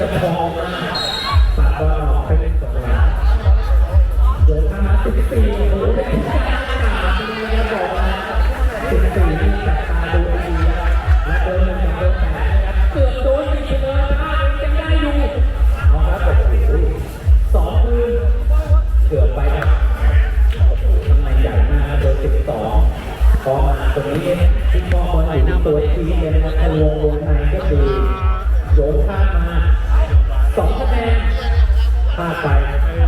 กระทองตัดบอลออกไปเป็นสองหลังโยนมาสิบสี่โอ้โหเป็นแค่ขาดเลยนะบอกนะสิบสี่นี่จับตาดูดีและเดินหนึ่งกับเดินแปดเกือบโดนติดเลยนะยังได้อยู่เอาครับสองคืนเกือบไปครับทำไมใหญ่มากเบอร์สิบสองพอมาตรงนี้ที่มองบอลอยู่ตัวทีเนี่ยนะครับวงวงในก็คือโยนข้ามมา พลาดไป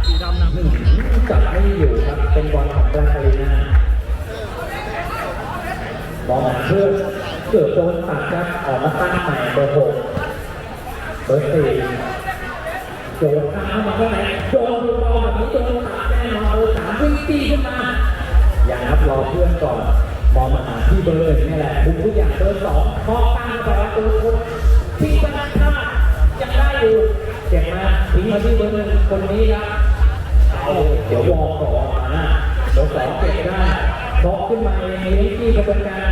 สีดำนำอืมจับไม่อยู่ครับ เป็นบอลของราชาลีนาบอลเพื่อเกือบโดนตัดครับออกมาตั้งใหม่เบอร์หกเบอร์สี่โยนข้ามมาเท่าไหร่โยนบอลแบบนี้โดนตัดแน่นอนเบอร์สามวิ่งตีขึ้นมาอย่างครับรอเพื่อนก่อนมองมาหาที่เบอร์หนึ่งนี่แหละบุกทุกอย่างเบอร์สองพอตั้งไปแล้วตัวคนที่ชนะพลาดยังได้อยู่ เจ็บมาทิ้งมาที่เบอร์หนึ่งคนนี้ครับเอาเดี๋ยววอลก่อนนะเบอร์สองเก็บได้บล็อกขึ้นมาเองมีที่กระบวนการ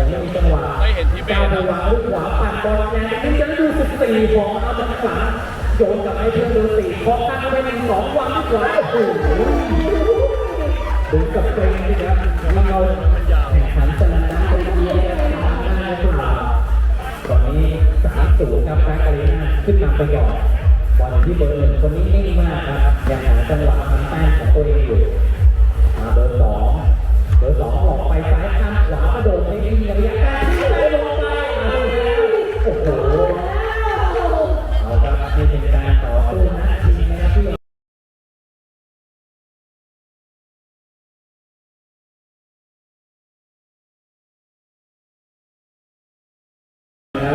ยังไม่มีจังหวะก้าวไปวางลูกขวาปัดบอลแรงขึ้นจะดูสิบสี่ของเอาทางขวาโยนกลับให้เพื่อนเบอร์สี่เคาะตั้งไปหนึ่งสองวางลูกขวาโอ้โหถึงกับเกรงนะครับที่เราแข่งขันชนะไปดีนะครับหน้าตุลาตอนนี้สามศูนย์ครับแบ็คอารีน่าขึ้นนำไปก่อน บอลที่เบอร์หนึ่งคนนี้นิ่งมากครับยังหาจังหวะทำแต้มของตัวเองอยู่มาเบอร์สองเบอร์สองออกไปซ้ายข้างขวากระโดดไม่มีระยะการที่ไหลลงไปเอาแล้วโอ้โหเอาครับนี่เป็นการต่อสู้นะทีมนะครับที่เ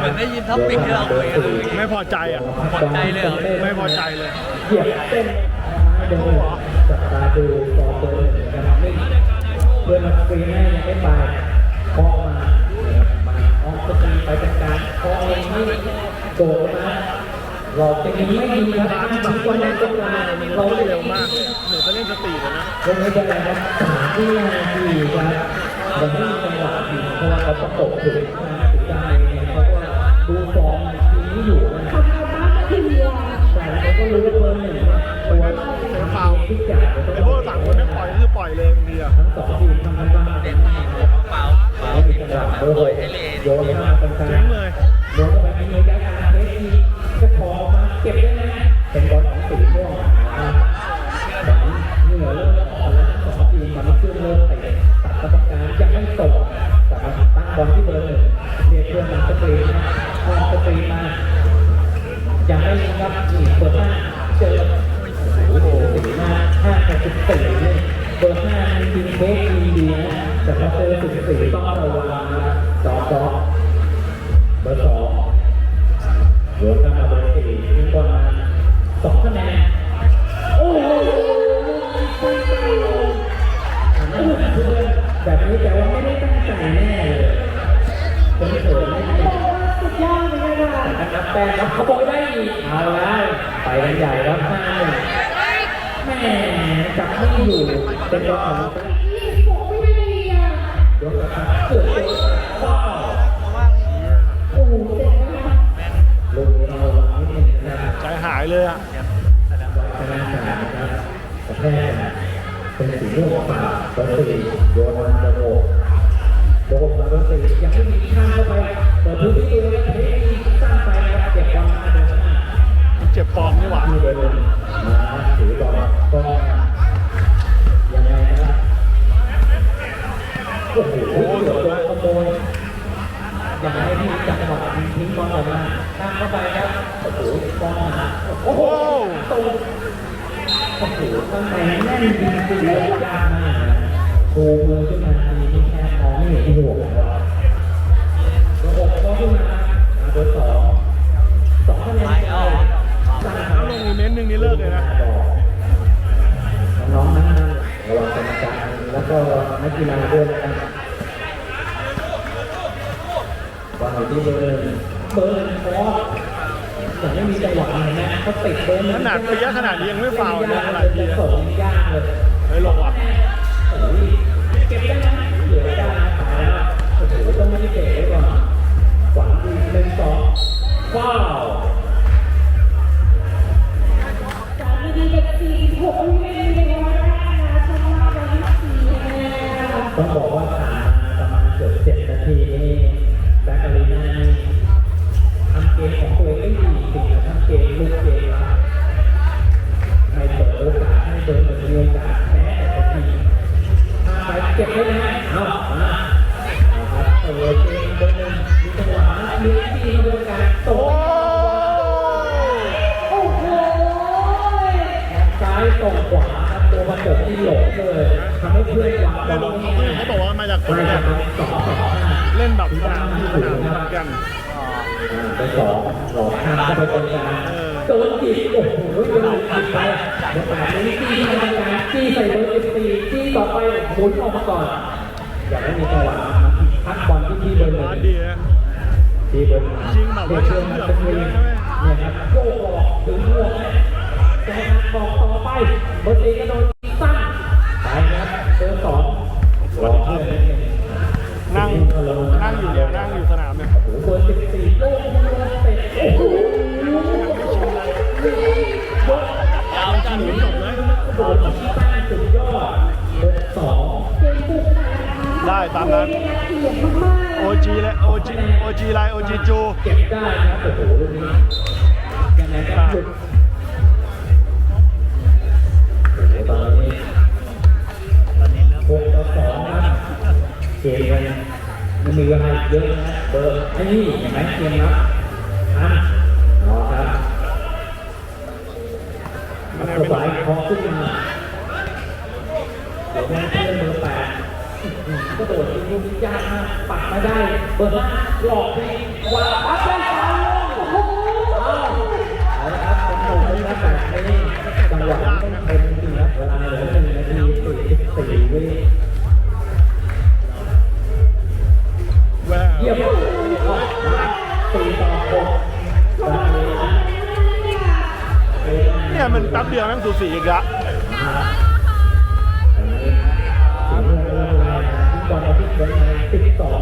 หมือนได้ยินท็อปปิกที่เราคุยกันเลย ไม่พอใจอะพอใจเลยเหรอไม่พอใจเลยเหยียบเส้นเดินจับตาดูฟอร์เบอร์หนึ่งกันนิ่งเพื่อนมาฟรีให้ยังไม่ไปเคาะมามาออกสตีไปเป็นการเคาะเองนี่โดดมาหลอกจะยิงไม่ดีครับบางคนยังต้องมาเราเขาเร็เร็วมามวากกเหมือนจะเล่นสปีดอะนะเล่นไม่เป็นไรครับสามวินาทีครับยังไม่มีจังหวะยิงเพราะว่าเขาประกบถึงนะถึงได้ อยู่นะครับแต่เราก็รู้ว่าเบอร์หนึ่งเนี่ยตัวทำฟาวทุกอย่างไอ้พวกสามคนไม่ปล่อยคือปล่อยเลยบางทีอะทั้งสองทีมทำกันบ้างเล่นทีมเปล่าเปล่าแล้วมีทีมจังหเปวะล่าเบอร์หโดยกไอเลโยนเข้ามาตรงกลางเจ๊งเลยโยนเข้าไปในระยะกลางเฟสทีก็พอมาเก็บได้ไหมเป็นบอลของสีม่วงแบบนี้เหงื่อเริ่มออกแล้วทั้งสองทีมมันขึ้นเริ่มเตะตัดกรรมการ ดนึงนะครับใจหายเลยอะชนะสนามนะครับกระแทกเป็นสีม่วงฝ่าเบอร์สี่โยนมาเบอร์หกโบกมาเบอร์สี่ยังไม่มีข้างเข้าไปเปิดพื้นที่เลยเทคนิคตั้งไปนะครับเก็บบอลมาเดินหน้าเจ็บปอมนี่หว่าที่เดินมาถือบอลก็ โอ้โหเกือบโดขโมยยังไงที่จังหวะทิ้งบอลออกมาตั้งเข้าไปครับโอ้โหบอลโอ้โหตรงโอ้โหข้างในแน่นจริงๆเลยยากมากนะโผล่มือขึ้นมาทีนี่แค่มองไม่เห็นหัวแล้วระบบก็ขึ้นมาเบอร์สองสองคะแนนไม่เอาเลยนะ ก็นักกีฬาด้วยนะครับว่าที่เบิร์นเบิร์นเพราะแต่ไม่มีจังหวะเลยนะเขาติดเบิร์นขนาดระยะขนาดยังไม่ฟาวเลยขนาดนี้ส่งยากเลยไฮ้หลงว่ะเก็บได้นะเหลือได้ตายแล้วโอ้โหต้องไม่เก็บไว้ก่อนหวังดีเป็นสองว้าว โดนจีบโอ้โหโดนจีบไปเบอร์แปดนี้จี้เข้าไปกางจี้ใส่เบอร์เอฟซีจี้ต่อไปหมุนออกมาก่อนอย่าให้มีจังหวะพักบอลที่ที่เบอร์หนึ่งที่เบอร์หนึ่งจริงแบบว่าเชื่อมันเป็นวีเนี่ยครับโยกออกถึงหัวแกนักบอกต่อไปเบอร์สี่ก็โดนยิงสั้นไปครับเบอร์สองรอเพื่อนนิดนึงนั่งนั่งอยู่เนี่ยนั่งอยู่สนามเนี่ย ได้ตามนั้นโอจีและโอจีโอจีไลโอจีจูเก็บได้ครับโอ้โหลูกนี้ยังไงก็หยุดโอ้โหตอนนี้หกต่อสองครับเกมมันมันมีเวลาอีกเยอะนะเบอร์ไอ้นี่เห็นไหมเกมรับอะเอครับมันสบายคอขึ้นมาเดี๋ยวให้เพื่ ก็โดดยิงลูกนี้ยากมากปัดไมาได้ เบอร์ห้าหลอกไปวางปั๊บได้ฟาวล์โอ้โหเอาเอาละครับเป็นหนุ่มเลยนะแบบนี้จังหวะต้องเป็นจริงๆครับเวลาเหลือหนึ่งนาทีสี่สิบสี่วิเยี่ยมสี่ต่อหกเนี่ยมันแป๊บเดียวแม่งสูสีอีกละ สิบสอง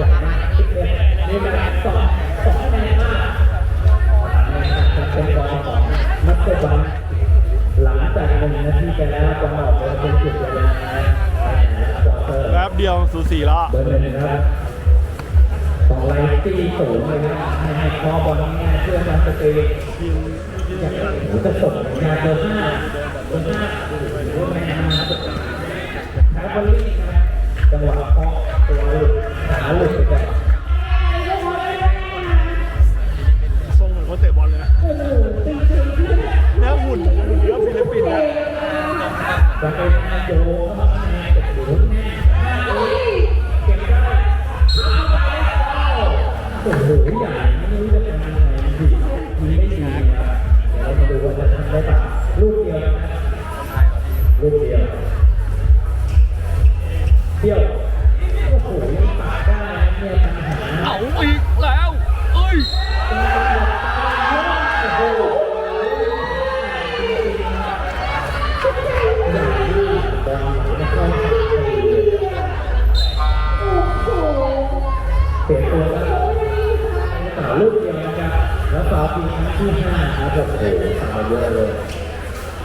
จากหน้าสิบเอ็ดนี่นะสองสองคะแนนมากเป็นบอลของนักเตะบอลหลังจากหนึ่งนาทีไปแล้วบอลออกเป็นจุดเวลาควอเตอร์แป๊บเดียวสูสีแล้วเบอร์หนึ่งนะครับต้องไล่ตีสูงเลยนะให้คอบอลง่ายเพื่อมาสเตย์ทีมทีมอยากนี้หนูจะส่งงานเบอร์ห้าเบอร์ห้าหรือว่าแม่นะครับแพ้บอลลี่จังหวะคอ น เสียนตัวแล้วสาวลูกเดียวนะครับแล้วฟาวปีครั้งที่ห้าครับโอ้โหสาวเยอะเลย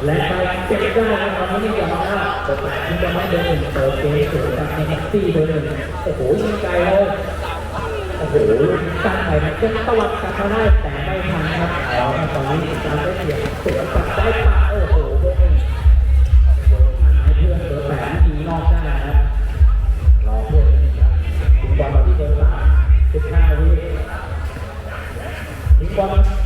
และไปเก็บได้นะครับไม่ได้ยอมนะแต่แต่ที่จะไม่เดินเติมเกสวยจากแท็กซี่เบอร์หนึ่งโอ้โหยิงไกลเลยโอ้โหตั้งไปมันจะตวัดกลับมาได้แต่ไม่ทันครับตอนนี้การได้เสียงสวนกลับได้ปะโอ้โห ถึง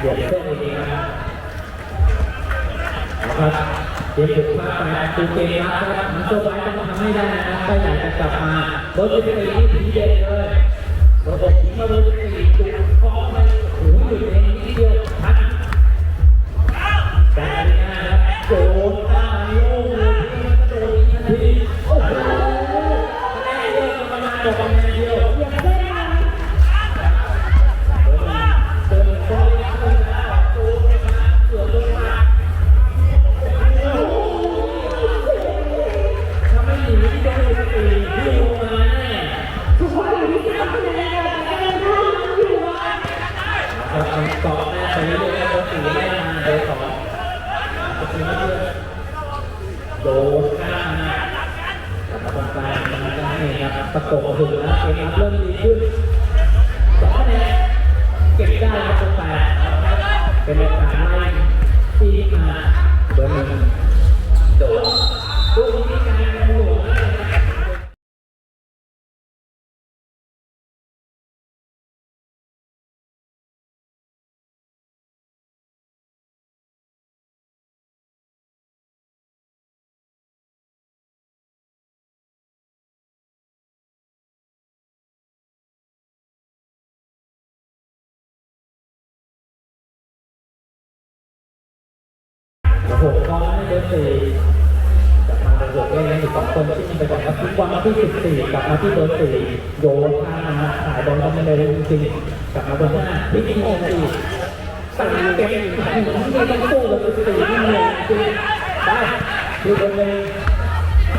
หยียบเส้นเองนะครับนะครับเดี๋ยวฝึกพาดไปตูเกมรับครับมันตัวไว้ต้องทำให้ได้นะครับถ้าอยากจะกลับมาเบอร์สิบสี่นี่ทีเด็ดเลยเบอร์หกทิ้งมาเบอร์สิบสี่จุดเคาะไปโอ้โหยุดเองนิดเดียวทัน เราทำเกาะแน่ไปเรื่อยๆเบอร์สี่ไม่มาเบอร์สองก็คือไม่เลือกโดนข้ามมาตรงกลางมันก็ให้ครับประกบถึงแล้วเกมรับเริ่มดีขึ้นสองคะแนนเก็บได้ครับตรงกลางเป็นโอกาสไล่ตีมาเบอร์หนึ่งโดนลูกนี้การโมโหน กกองให้เบอร์สี่กลับมาเบอร์หกเล่นอีกสองคนที่ไปก่อนครับทุกวันที่สิบสี่กลับมาที่เบอร์สี่โยนข้ามมาถ่ายบอลเข้ามาเลยจริงๆกลับมาเบอร์ห้าพลิกโมงสี่สั่งเก็บถ่ายเหมือนที่เราต้องสู้กับเบอร์สี่ที่เมืองจริงได้ดูบอลเลย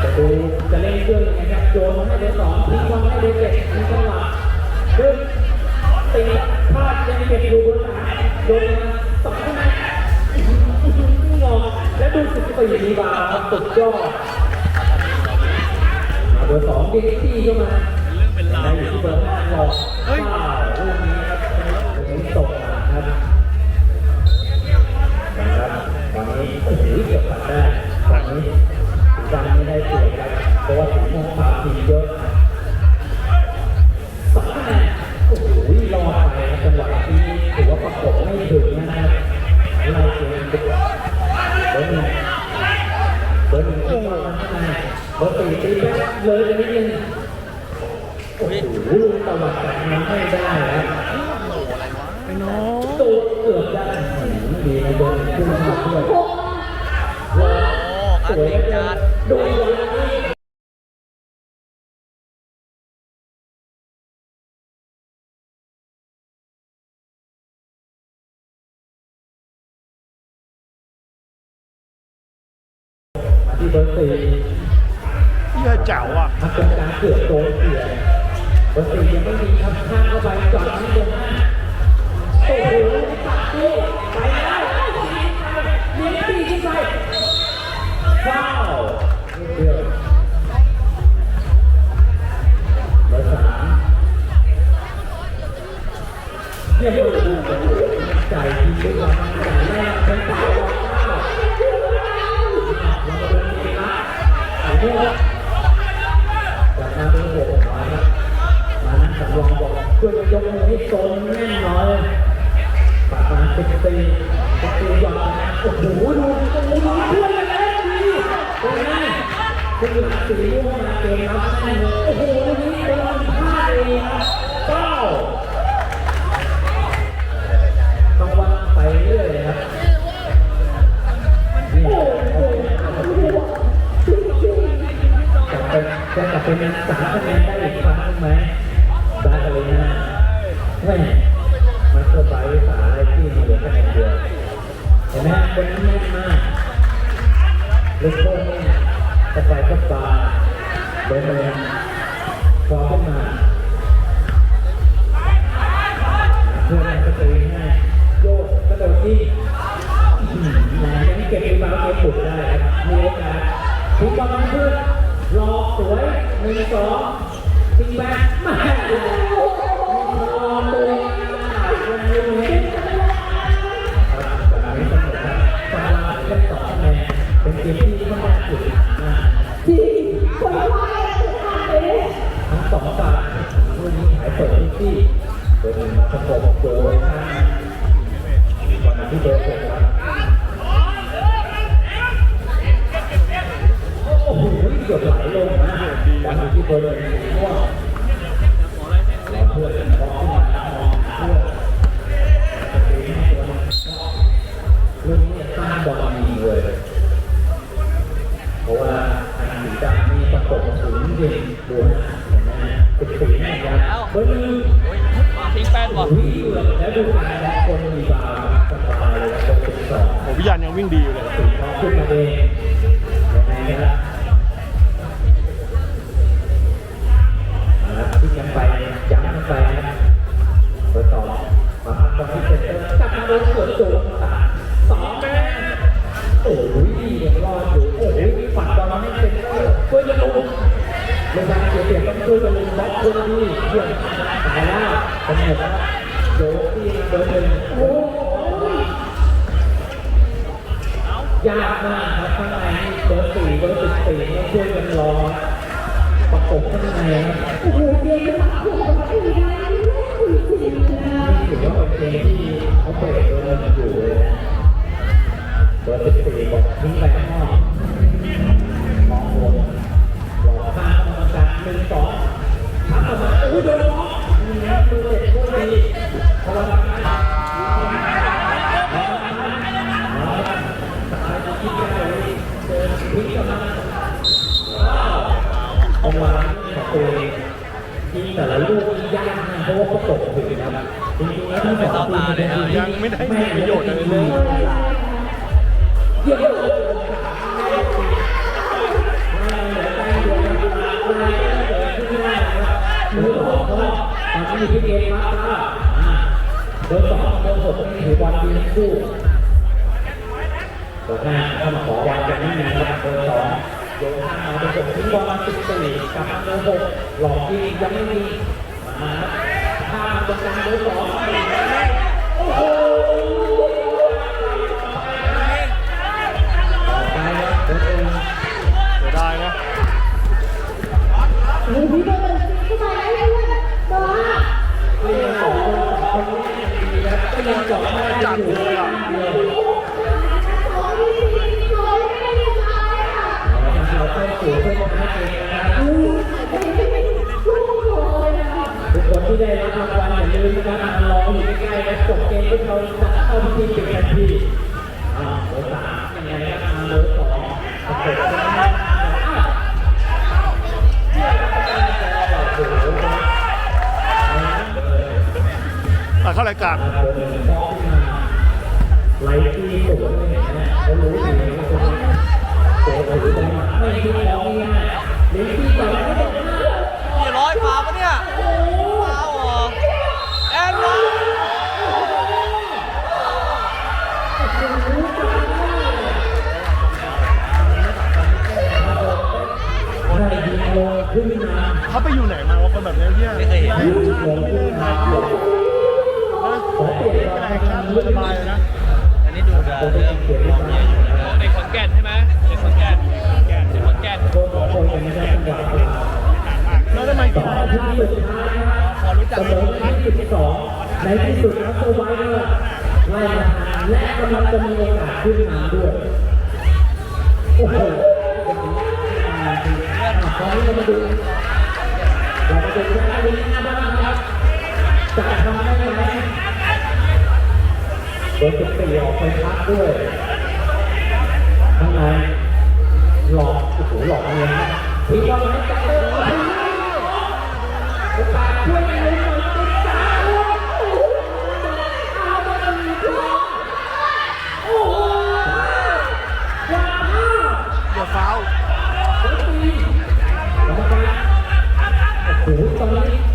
จะดูจะเล่นเครื่องยังไงครับโยนมาให้เบอร์สองพลิกบอลให้เบอร์เจ็ดมีจังหวะดึงตีพลาดยังเก็บอยู่บอร์สามโยนมาสองคะแนน และดูสิบปีดีบารับสุดยอดเบอร์สองเดีที่เข้ามาเรื่องเป็นราวได้อยู่ที่เบอร์ห้าหลอกว้าวลูกนี้ครับตรงนี้ตกมาครับนะครับตอนนี้โอ้โหเกือบตัดได้ตอนนี้สีดำไม่ได้เปลี่ยนครับเพราะว่าสีม่วงปาทีเยอะสองคะแนนโอ้โหรอดไปจังหวะที่ถือว่าประกบไม่ถึง เลยไปนิดนึงโอ้โหตะวัดกลับมาไม่ได้แล้วไอ้น้องตัวเกือบได้ดีนะโดนขึ้นมาด้วยโอ้วอาสวยติจัดดโดนที่เบอร์สี่ เหี้ยเจ๋วอะมาตรงกางเกือบโดนเกี่ยเบอร์สี่ยังไม่มีทำข้างเข้าไปจอดที่เบอร์ห้าโอ้โหตัดลูกไปแล้วเลี้ยงตีขึ้นไปว้าวเดียวเบอร์สามเนี่ยมันจ่ายทีด้วยความจ่แรกเป็นจ่ายรอบเก้าเรามาดูเกมนะไอ้เนี่ยก มาเป็นหกร้อยครับมานั่งสำรองบอกช่วยยกมือให้โซนแน่นหน่อยปากมาติดตีติดตีหยอดโอ้โหดูโอ้โหดูเพื่อนกันแล้วดีตรงนี้คุณหลักสีม่วงมาเกมรับแน่เลยโอ้โหลูกนี้โดนพลาดเองครับเก้า จะกลับเป็นสามคะแนนได้อีกครั้งไหมได้เลยนะไม่มาเตอร์ไบสาอะไรที่มาเหลือคะแนนเดียวเห็นไหมคนนี้แน่นมากลูกโทษนี่สบายก็บาเบอร์เบอร์พอขึ้นมาเพื่อนก็ตีให้โยกกระโดดยิงแหมยังเก็บรีบาวด์เก็บบุกได้ครับมีโอกาสทุกบอลเพื่อน รอสวยหนึ่งสองทิ้แบกมาลอตัเป็นเกมที่ค่อนข้าสุดริงคนว่ทั้งสองฝ่ายผู้นี้หายเปิดที่โดยมีมาประกบโดยทางก่อนที่โดย วั ในการเสียเปรียบต้องช่วยกันเลุกบล็อกคนที่เยี่ยมตายแล้วเป็นหมดแล้วโดนที่เบอร์หนึ่งโอ้ยยากมากครับข้างในเบอร์สี่เบอร์สิบสี่ต้องช่วยกันรอประกบข้างในโอ้โหเดี๋ยวจะมาถูกกับผู้ได้คุยคุยนะนี่ถือว่าเป็นเกมที่เขาเปิดเบอร์หนึ่งอยู่เบอร์สิบสี่บอกทิ้งไปข้างนอก หนึ่งสองทับออมาโอ้ยโดนบล็อกนี่นะเบอร์เจ็ดโคตรดีพลังงานเอามาประตูที่แต่ละลูกยากนะเพราะว่าประกบถึงนะครับจริงๆแล้วทั้งสองทีมยังไม่ได้ประโยชน์อะไรเลย มือสองก็ตอนนี้พี่เกมมาแล้วเบอร์สองเบอร์หกนี่ถือบอลดีทั้งคู่เบอร์ห้าเข้ามาขอบอลกันนิดนึงครับเบอร์สองโยนข้างมาเบอร์หกทิ้งบอลมาสิบสี่กับเบอร์หกหลอกยิงยังไม่มีมาข้ามตรงกลางเบอร์สอง ที่ได้รับรางวัลอย่าลืมนะครับมารออยู่ใกล้ๆและจบเกมที่เราจะเข้าพิธีปิดทันทีอ่าเบอร์สามยังไงครับมาเบอร์สองประกบกันนะอ้าวโอ้โหนะเข้ารายการมาเบอร์หนึ่งฟ้องขึ้นมาไลที่สวนเลยนไหมเขารู้อยู่ในตรงนี้โอ้โหแต่ไม่คิดแล้วง่ยเลี้ยงที่ต่อไม่ได้นี่ร้อยฟาวปะเนี่ย เขาไปอยู่ไหนมาวะคนแบบนี้เนี่ยไม่เคยเห็นยิงลงขึ้นมาขอเปลี่ยนไม่มาได้ให้ครับทำเรื่องสบายเลยนะ อันนี้ดูจะเรื่องมองเมียอยู่นะเด็กขอนแก่นใช่ไหมเด็กขอนแก่นเด็กขอนแก่นโดนของคนยังไม่ได้จังหวะแล้วทำไมต่อที่สุดท้ายนะครับเสมอที่สิบสองในที่สุดนักโซไวเนอร์ไล่มาทันและกำลังจะมีโอกาสขึ้นมาด้วยโอ้โหตอนนี้เรามาดู เดูว่าลีน่าบ้างนะครับจะทำได้ไหมเบอร์สิบสี่ออกไปพักด้วยข้างในหลอกโอ้โหหลอกเงินนะทีบอลให้จับเตอร์โอกาสช่วยกันเลยหน่อยติดสามเอามาอีกแล้โอ้โหว้าวอย่าฟาว โอ้โหตอนนี้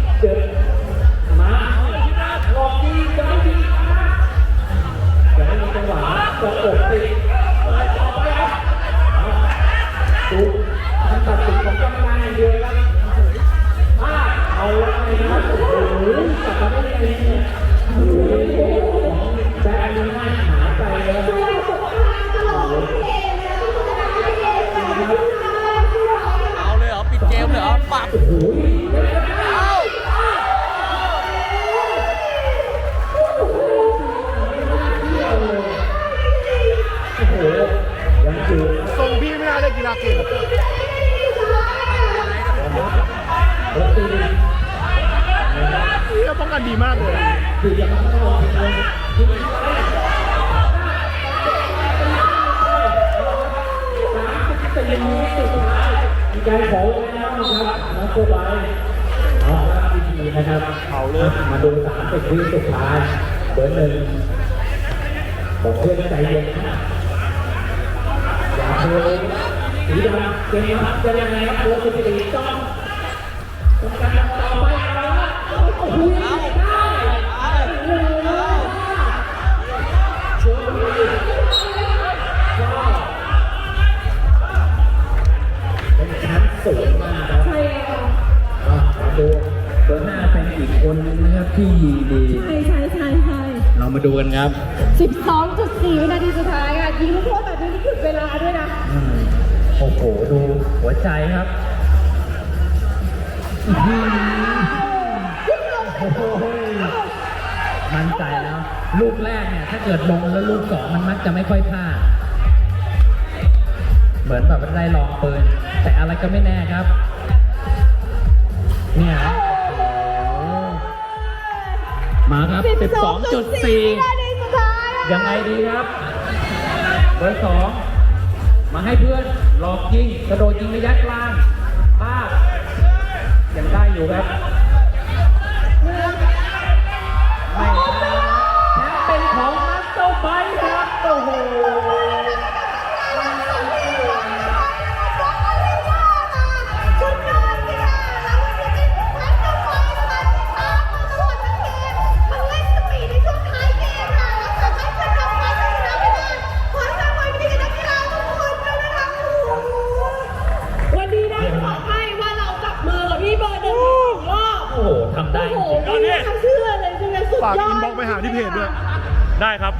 กันดีมากเลยคือจะมาเข้าทีมเลยทีมเป็นยังไงสุดท้ายมีการขอลงแล้วนะครับน้องโกบายเอาละวิธีนะครับเอาเลยมาดูสามสิบวิสุดท้ายเบอร์หนึ่งบอกเพื่อนใจเย็นนะอย่าเพิ่งสีดำเกมครับจะยังไงครับตัวสิบสี่ต้องต้องการ อร์ห้าเป็นอีกคนนึงนะครับที่ยิงดีใช่ใช่ใช่ใช่เรามาดูกันครับ 12.4 วินาทีสุดท้ายอะยิงลูกโทษแบบนี้นี่หยุดเวลาด้วยนะ อืมโอ้โห ดูหัวใจครับอื้อหือโอ้โหมั่นใจแล้ว ลูกแรกเนี่ย ถ้าเกิดลงแล้วลูกสองมันมักจะไม่ค่อยพลาด เหมือนแบบว่าได้ลองปืน แต่อะไรก็ไม่แน่ครับ เนี่ยครับโอ้โห มาครับ 12.4วินาทีสุดท้ายอะยังไงดีครับ เบอร์สองมาให้เพื่อนหลอกยิง กระโดดยิงระยะกลางภาพยังได้อยู่ครับ ฝากอินบ็อกซ์ไปหาที่เพจด้วย ได้ครับ